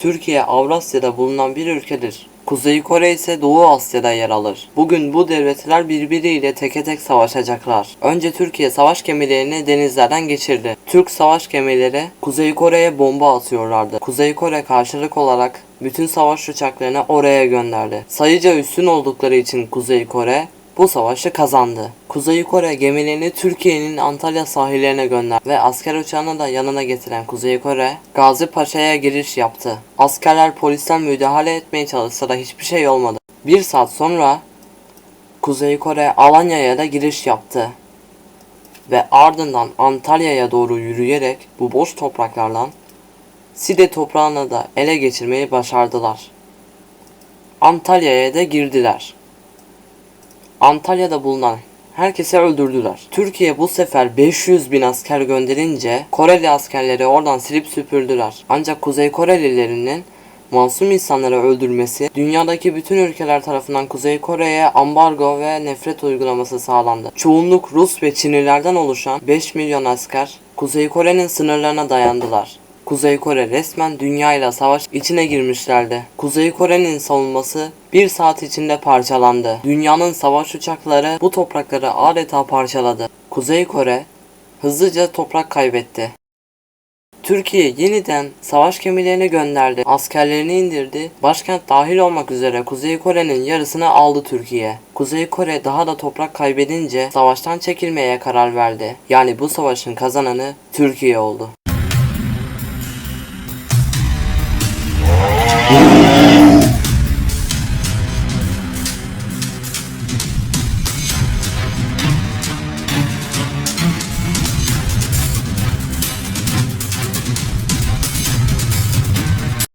Türkiye Avrasya'da bulunan bir ülkedir. Kuzey Kore ise Doğu Asya'da yer alır. Bugün bu devletler birbiriyle teke tek savaşacaklar. Önce Türkiye savaş gemilerini denizlerden geçirdi. Türk savaş gemileri Kuzey Kore'ye bomba atıyorlardı. Kuzey Kore karşılık olarak bütün savaş uçaklarını oraya gönderdi. Sayıca üstün oldukları için Kuzey Kore bu savaşı kazandı. Kuzey Kore gemilerini Türkiye'nin Antalya sahillerine gönderdi ve asker uçağını da yanına getiren Kuzey Kore Gazi Paşa'ya giriş yaptı. Askerler polisten müdahale etmeye çalışsa da hiçbir şey olmadı. Bir saat sonra Kuzey Kore Alanya'ya da giriş yaptı ve ardından Antalya'ya doğru yürüyerek bu boş topraklardan Side toprağını da ele geçirmeyi başardılar. Antalya'ya da girdiler. Antalya'da bulunan herkesi öldürdüler. Türkiye bu sefer 500 bin asker gönderince Koreli askerleri oradan silip süpürdüler. Ancak Kuzey Korelilerinin masum insanları öldürmesi dünyadaki bütün ülkeler tarafından Kuzey Kore'ye ambargo ve nefret uygulaması sağlandı. Çoğunluk Rus ve Çinlilerden oluşan 5 milyon asker Kuzey Kore'nin sınırlarına dayandılar. Kuzey Kore resmen dünyayla savaş içine girmişlerdi. Kuzey Kore'nin savunması bir saat içinde parçalandı. Dünyanın savaş uçakları bu toprakları adeta parçaladı. Kuzey Kore hızlıca toprak kaybetti. Türkiye yeniden savaş gemilerini gönderdi. Askerlerini indirdi. Başkent dahil olmak üzere Kuzey Kore'nin yarısını aldı Türkiye. Kuzey Kore daha da toprak kaybedince savaştan çekilmeye karar verdi. Yani bu savaşın kazananı Türkiye oldu. Amen.